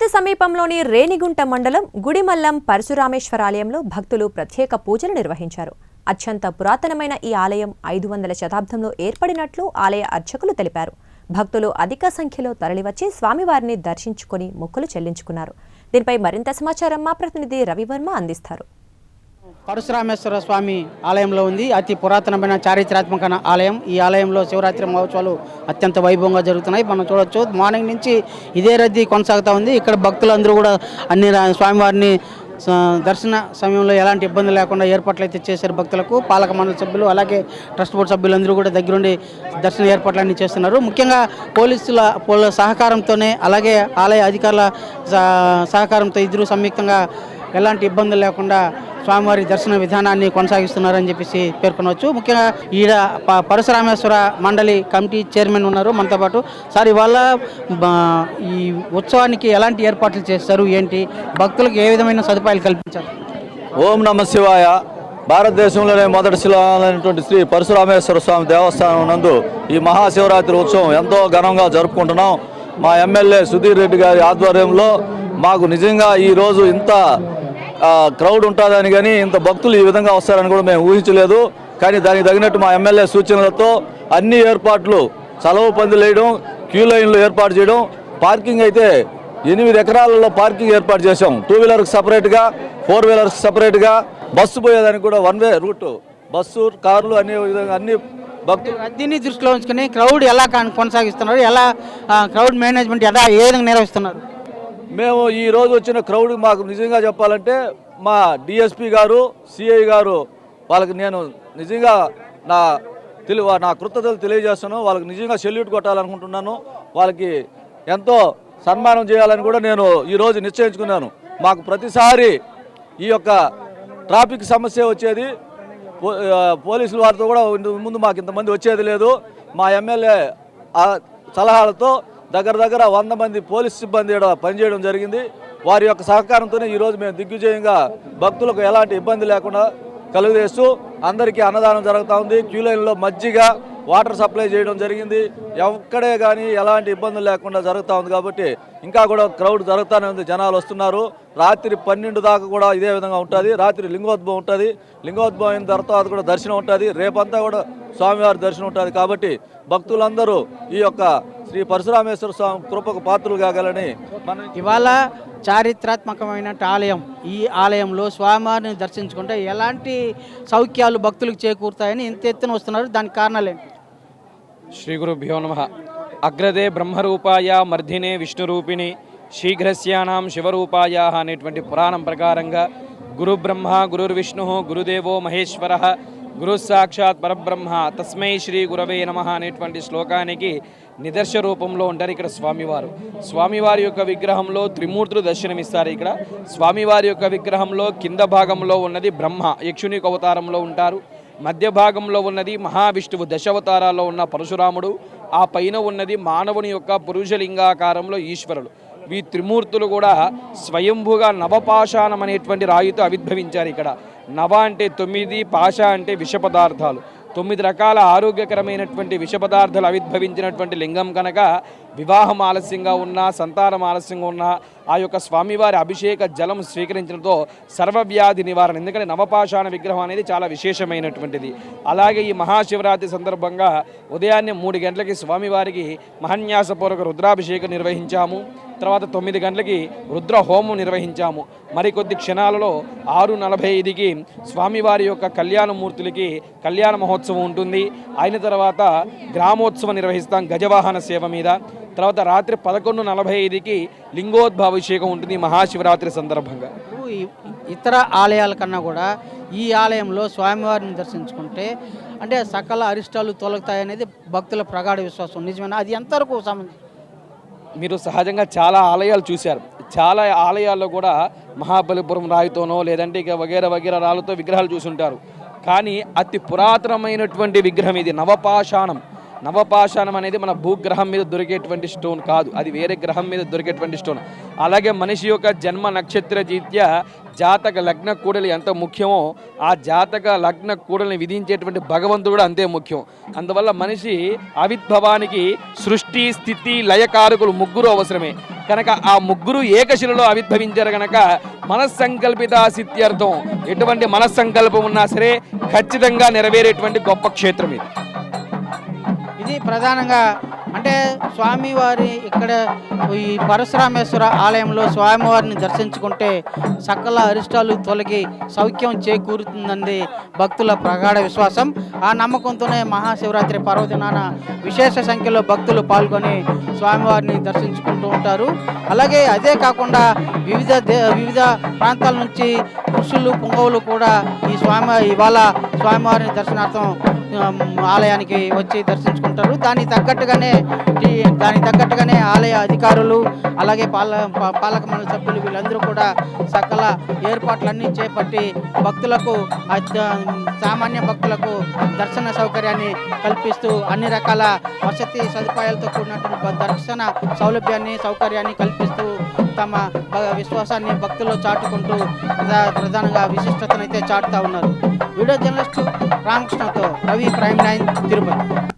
తిరుపతి సమీపంలోని రేణిగుంట మండలం గుడిమల్లం పరశురామేశ్వరాలయంలో భక్తులు ప్రత్యేక పూజలు నిర్వహించారు. అత్యంత పురాతనమైన ఈ ఆలయం ఐదు వందల శతాబ్దంలో ఏర్పడినట్లు ఆలయ అర్చకులు తెలిపారు. భక్తులు అధిక సంఖ్యలో తరలివచ్చి స్వామివారిని దర్శించుకుని మొక్కులు చెల్లించుకున్నారు. దీనిపై మరింత సమాచారం మా ప్రతినిధి రవివర్మ అందిస్తారు. పరశురామేశ్వర స్వామి ఆలయంలో ఉంది. అతి పురాతనమైన చారిత్రాత్మక ఆలయం. ఈ ఆలయంలో శివరాత్రి మహోత్సవాలు అత్యంత వైభవంగా జరుగుతున్నాయి. మనం చూడొచ్చు. మార్నింగ్ నుంచి ఇదే రద్దీ కొనసాగుతూ ఉంది. ఇక్కడ భక్తులందరూ కూడా అన్ని స్వామివారిని దర్శన సమయంలో ఎలాంటి ఇబ్బంది లేకుండా ఏర్పాట్లు అయితే చేశారు భక్తులకు. పాలక మండలి సభ్యులు అలాగే ట్రస్ట్ బోర్డు సభ్యులందరూ కూడా దగ్గరుండి దర్శన ఏర్పాట్లన్నీ చేస్తున్నారు. ముఖ్యంగా పోలీసుల పోల సహకారంతోనే అలాగే ఆలయ అధికారుల సహకారంతో ఇద్దరు సంయుక్తంగా ఎలాంటి ఇబ్బందులు లేకుండా స్వామివారి దర్శన విధానాన్ని కొనసాగిస్తున్నారని చెప్పేసి పేర్కొనవచ్చు. ముఖ్యంగా ఈడ ప- పరశురామేశ్వర మండలి కమిటీ చైర్మన్ ఉన్నారు. మనతో పాటు సార్ ఇవాళ ఈ ఉత్సవానికి ఎలాంటి ఏర్పాట్లు చేస్తారు ఏంటి? భక్తులకు ఏ విధమైన సదుపాయాలు కల్పించారు? ఓం నమ శివాయ. భారతదేశంలోనే మొదటి శిలైనటువంటి శ్రీ పరశురామేశ్వర స్వామి దేవస్థానం నందు ఈ మహాశివరాత్రి ఉత్సవం ఎంతో ఘనంగా జరుపుకుంటున్నాం. మా ఎమ్మెల్యే సుధీర్ రెడ్డి గారి ఆధ్వర్యంలో మాకు నిజంగా ఈ రోజు ఇంత క్రౌడ్ ఉంటుందని కానీ ఇంత భక్తులు ఈ విధంగా వస్తారని కూడా మేము ఊహించలేదు. కానీ దానికి తగినట్టు మా ఎమ్మెల్యే సూచనలతో అన్ని ఏర్పాట్లు సెలవు పందులు వేయడం క్యూ లైన్లు ఏర్పాటు చేయడం పార్కింగ్ అయితే ఎనిమిది ఎకరాలలో పార్కింగ్ ఏర్పాటు చేశాం. టూ వీలర్కి సపరేట్గా ఫోర్ వీలర్కి సపరేట్గా బస్సు పోయేదానికి కూడా వన్ వే రూట్ బస్సు కార్లు అన్ని విధంగా అన్ని భక్తులు రద్దీని దృష్టిలో ఉంచుకొని క్రౌడ్ ఎలా కొనసాగిస్తున్నారు ఎలా క్రౌడ్ మేనేజ్మెంట్ ఎలా ఏ విధంగా నిర్వహిస్తున్నారు? మేము ఈ రోజు వచ్చిన క్రౌడ్ మాకు నిజంగా చెప్పాలంటే మా డిఎస్పి గారు సిఐ గారు వాళ్ళకి నేను నిజంగా నా తెలి నా కృతజ్ఞతలు తెలియజేస్తున్నాను వాళ్ళకి నిజంగా సెల్యూట్ కొట్టాలనుకుంటున్నాను. వాళ్ళకి ఎంతో సన్మానం చేయాలని కూడా నేను ఈరోజు నిశ్చయించుకున్నాను. మాకు ప్రతిసారి ఈ యొక్క ట్రాఫిక్ సమస్య వచ్చేది. పో- పోలీసుల వారితో కూడా ఇంత ముందు మాకు ఇంతమంది వచ్చేది లేదు. మా ఎమ్మెల్యే ఆ సలహాలతో దగ్గర దగ్గర వంద మంది పోలీస్ సిబ్బంది పనిచేయడం జరిగింది. వారి యొక్క సహకారంతోనే ఈరోజు మేము దిగ్విజయంగా భక్తులకు ఎలాంటి ఇబ్బంది లేకుండా కలుగజేస్తూ అందరికీ అన్నదానం జరుగుతూ ఉంది. క్యూ లైన్లో మజ్జిగ వాటర్ సప్లై చేయడం జరిగింది. ఎక్కడే కానీ ఎలాంటి ఇబ్బందులు లేకుండా జరుగుతూ ఉంది కాబట్టి ఇంకా కూడా క్రౌడ్ జరుగుతూనే ఉంది. జనాలు వస్తున్నారు. రాత్రి పన్నెండు దాకా కూడా ఇదే విధంగా ఉంటుంది. రాత్రి లింగోద్భవం ఉంటుంది. లింగోద్భవం అయిన తర్వాత కూడా దర్శనం ఉంటుంది. రేపంతా కూడా స్వామివారి దర్శనం ఉంటుంది కాబట్టి భక్తులందరూ ఈ యొక్క శ్రీ పరశురామేశ్వర స్వామి కృపకు పాత్రలు కాగలని మనం ఇవాళ చారిత్రాత్మకమైన ఆలయం. ఈ ఆలయంలో స్వామివారిని దర్శించుకుంటే ఎలాంటి సౌఖ్యాలు భక్తులకు చేకూరుతాయని ఇంత ఎత్తున వస్తున్నారు. దానికి కారణాలేంటి శ్రీ గురుభ్యో నమ అగ్రదే బ్రహ్మరూపాయ మర్ధినే విష్ణురూపిణి శీఘ్రస్యానాం శివరూపాయ అనేటువంటి పురాణం ప్రకారంగా గురు బ్రహ్మ గురుర్విష్ణు గురుదేవో మహేశ్వర గురు సాక్షాత్ పరబ్రహ్మ తస్మై శ్రీ గురవే నమ అనేటువంటి శ్లోకానికి నిదర్శ రూపంలో ఉంటారు ఇక్కడ స్వామివారు. స్వామివారి యొక్క విగ్రహంలో త్రిమూర్తులు దర్శనమిస్తారు ఇక్కడ. స్వామివారి యొక్క విగ్రహంలో కింద భాగంలో ఉన్నది బ్రహ్మ యక్షుని యొక్క అవతారంలో ఉంటారు. మధ్య భాగంలో ఉన్నది మహావిష్ణువు దశావతారాల్లో ఉన్న పరశురాముడు ఆ పైన ఉన్నది మానవుని యొక్క పురుషలింగాకారంలో ఈశ్వరుడు. ఈ త్రిమూర్తులు కూడా స్వయంభుగా నవపాషాణం అనేటువంటి రాయితో ఆవిర్భవించారు ఇక్కడ. నవ అంటే తొమ్మిది పాష అంటే విష పదార్థాలు. తొమ్మిది రకాల ఆరోగ్యకరమైనటువంటి విష పదార్థాలు ఆవిర్భవించినటువంటి లింగం కనుక వివాహం ఆలస్యంగా ఉన్నా సంతానం ఆలస్యంగా ఉన్నా ఆ యొక్క స్వామివారి అభిషేక జలం స్వీకరించడంతో సర్వవ్యాధి నివారణ. ఎందుకంటే నవపాషాణ విగ్రహం అనేది చాలా విశేషమైనటువంటిది. అలాగే ఈ మహాశివరాత్రి సందర్భంగా ఉదయాన్నే మూడు గంటలకి స్వామివారికి మహన్యాసపూర్వక రుద్రాభిషేకం నిర్వహించాము. తర్వాత తొమ్మిది గంటలకి రుద్ర హోమం నిర్వహించాము. మరికొద్ది క్షణాలలో ఆరు నలభై ఐదుకి స్వామివారి యొక్క కళ్యాణమూర్తులకి కళ్యాణ మహోత్సవం ఉంటుంది. అయిన తర్వాత గ్రామోత్సవం నిర్వహిస్తాం గజవాహన సేవ మీద. తర్వాత రాత్రి పదకొండు నలభై ఐదుకి లింగోద్భాభిషేకం ఉంటుంది మహాశివరాత్రి సందర్భంగా. ఇతర ఆలయాల కన్నా కూడా ఈ ఆలయంలో స్వామివారిని దర్శించుకుంటే అంటే సకల అరిష్టాలు తొలగుతాయనేది భక్తుల ప్రగాఢ విశ్వాసం. నిజమేనా? అది ఎంతవరకు సంబంధించి మీరు సహజంగా చాలా ఆలయాలు చూశారు. చాలా ఆలయాల్లో కూడా మహాబలిపురం రాయితోనో లేదంటే ఇక వగేర వగేర రాళ్ళతో విగ్రహాలు చూసుంటారు. కానీ అతి పురాతనమైనటువంటి విగ్రహం ఇది నవపాషాణం. నవపాషాణం అనేది మన భూగ్రహం మీద దొరికేటువంటి స్టోన్ కాదు. అది వేరే గ్రహం మీద దొరికేటువంటి స్టోన్. అలాగే మనిషి యొక్క జన్మ నక్షత్ర జీత్యా జాతక లగ్న కూడలి ఎంత ముఖ్యమో ఆ జాతక లగ్న కూడలిని విధించేటువంటి భగవంతుడు కూడా అంతే ముఖ్యం. అందువల్ల మనిషి ఆవిర్భవానికి సృష్టి స్థితి లయకారకులు ముగ్గురు అవసరమే. కనుక ఆ ముగ్గురు ఏకశిలలో ఆవిర్భవించారు కనుక మనస్సంకల్పిత సిత్యర్థం ఎటువంటి మనస్సంకల్పం ఉన్నా సరే ఖచ్చితంగా నెరవేరేటువంటి గొప్ప క్షేత్రం ఇది. ఇది ప్రధానంగా అంటే స్వామివారి ఇక్కడ ఈ పరశురామేశ్వర ఆలయంలో స్వామివారిని దర్శించుకుంటే సకల అరిష్టాలు తొలగి సౌఖ్యం చేకూరుతుందంది భక్తుల ప్రగాఢ విశ్వాసం. ఆ నమ్మకంతోనే మహాశివరాత్రి పర్వదినాన విశేష సంఖ్యలో భక్తులు పాల్గొని స్వామివారిని దర్శించుకుంటూ ఉంటారు. అలాగే అదే కాకుండా వివిధ దే వివిధ ప్రాంతాల నుంచి ఋషులు పొంగవులు కూడా ఈ స్వామి ఇవాళ స్వామివారిని దర్శనార్థం ఆలయానికి వచ్చి దర్శించుకుంటారు. దానికి తగ్గట్టుగానే దానికి తగ్గట్టుగానే ఆలయ అధికారులు అలాగే పాల పాలక మండలి సభ్యులు వీళ్ళందరూ కూడా సకల ఏర్పాట్లన్నీ చేపట్టి భక్తులకు సామాన్య భక్తులకు దర్శన సౌకర్యాన్ని కల్పిస్తూ అన్ని రకాల వసతి సదుపాయాలతో కూడినటువంటి దర్శన సౌలభ్యాన్ని సౌకర్యాన్ని కల్పిస్తూ తమ విశ్వాసాన్ని భక్తుల్లో చాటుకుంటూ ప్రధానంగా విశిష్టతనైతే చాటుతా ఉన్నారు. వీడియో జర్నలిస్టు రామకృష్ణతో రవి ప్రైమ్ లైన్ తిరుపతి.